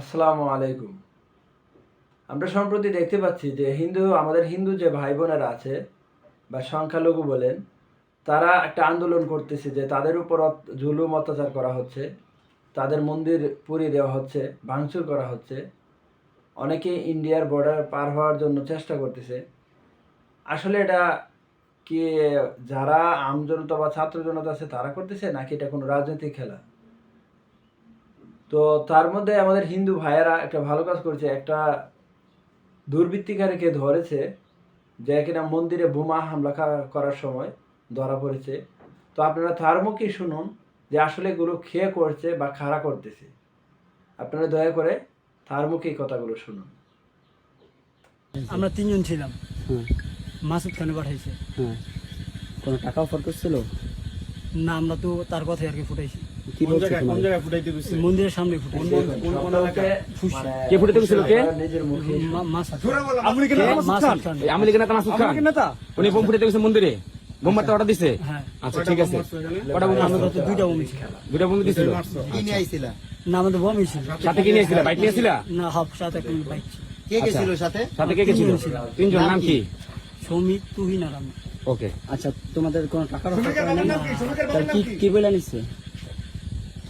আসসালামু আলাইকুম। আমরা সম্প্রতি দেখতে পাচ্ছি যে হিন্দু, আমাদের হিন্দু যে ভাই বোনেরা আছে বা সংখ্যালঘু বলেন, তারা একটা আন্দোলন করতেছে যে তাদের উপর জুলুম অত্যাচার করা হচ্ছে, তাদের মন্দির পুড়িয়ে দেওয়া হচ্ছে, ভাঙচুর করা হচ্ছে। অনেকে ইন্ডিয়ার বর্ডার পার হওয়ার জন্য চেষ্টা করতেছে। আসলে এটা কি যারা আমজনতা বা ছাত্র জনতা আছে তারা করতেছে, নাকি এটা কোনো রাজনৈতিক খেলা? তো তার মধ্যে আমাদের হিন্দু ভাইয়েরা একটা ভালো কাজ করেছে একটা দুর্বৃত্তিকারীকে ধরেছে যে কিনা মন্দিরে বোমা হামলা করার সময় ধরা পড়েছে। তো আপনারা তার মুখেই শুনুন যে আসলে এগুলো খেয়ে করছে বা খাড়া করতেছে। আপনারা দয়া করে তার মুখেই কথাগুলো শুনুন। আমরা তিনজন ছিলাম। হ্যাঁ। মাসুদ খানে পাঠাইছে। হ্যাঁ। কোনো টাকা অফার করছিল? না আমরা তো তার কথাই আর কি ফুটাইছি। কি? মন্দিরের সামনে ফুটাইছি। মানে কে? মাসুদ মাসুদ খান? মাসুদ খান? উনি বোম গেছে মন্দিরে। বোম মারতে অর্ডার দিছে? হ্যাঁ। আচ্ছা ঠিক আছে। কটা বোম আমাদের দুইটা বমি ছিল। দুটা বোম দিছিল? না আমাদের বমি ছিল। সাথে কি নিয়েছিল বাইক নিয়েছিল না হাফ সাথে একটা বাইক কে গেছিল সাথে? সাথে কে গেছিল? তিনজন নাম কি? সৌমিক তুহিন আর আমি। ওকে। আচ্ছা তোমাদের কোনো টাকার কি? বইলা নিচ্ছে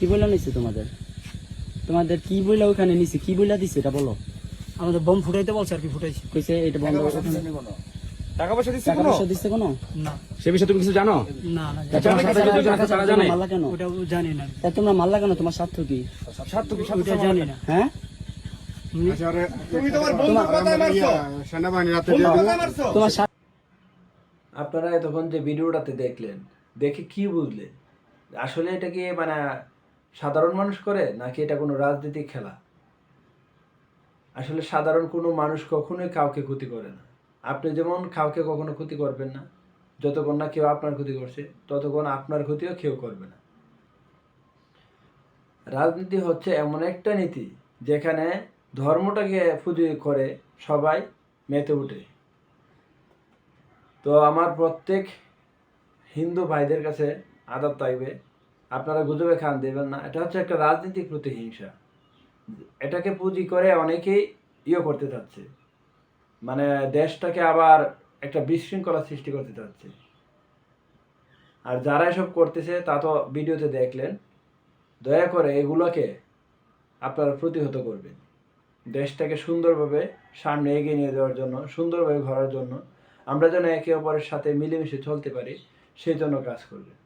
কি বইলা নিচ্ছে তোমাদের? তোমাদের কি বইলা ওখানে নিছে? কি বইলা দিছে এটা বলো। আমাদের বম ফুটাইতে বলছে আর কি ফুটাইছি। কইছে এটা বন্ধ টাকা পয়সা দিচ্ছে টাকা কোনো? পয়সা দিচ্ছে কোনো? না। সে বিষয়ে তুমি কিছু জানো? না না জানে? মারলা কেন? ওটা জানি না। তা তোমরা মারলা কেন? তোমার স্বার্থ কি? স্বার্থ কি? স্বার্থ জানি না। হ্যাঁ? তুমি তোমার বন্ধুর কথায় মারছো? বন্ধুর কথায় মারছো? তোমার স্বার্থ আপনারা তখন যে ভিডিওটাতে দেখলেন দেখে কি বুঝলেন? আসলে এটা কি মানে সাধারণ মানুষ করে নাকি এটা কোনো রাজনৈতিক খেলা? আসলে সাধারণ কোনো মানুষ কখনোই কাউকে ক্ষতি করে না। আপনি যেমন কাউকে কখনো ক্ষতি করবেন না, যতক্ষণ না কেউ আপনার ক্ষতি করছে, ততক্ষণ আপনার ক্ষতিও কেউ করবে না। রাজনীতি হচ্ছে এমন একটা নীতি যেখানে ধর্মটাকে পুজো করে সবাই মেতে উঠে তো আমার প্রত্যেক হিন্দু ভাইদের কাছে আদাব থাকবে আপনারা গুজবে খান, দেবেন না। এটা হচ্ছে একটা রাজনৈতিক প্রতিহিংসা এটাকে পুঁজি করে অনেকেই ইয়ে করতে চাচ্ছে। মানে দেশটাকে আবার একটা বিশৃঙ্খলা সৃষ্টি করতে চাচ্ছে। আর যারা এসব করতেছে, তা তো ভিডিওতে দেখলেন। দয়া করে এগুলোকে আপনারা প্রতিহত করবেন। দেশটাকে সুন্দরভাবে সামনে এগিয়ে নিয়ে যাওয়ার জন্য, সুন্দরভাবে ঘোরার জন্য আমরা যেন একে অপরের সাথে মিলেমিশে চলতে পারি, সেই জন্য কাজ করবেন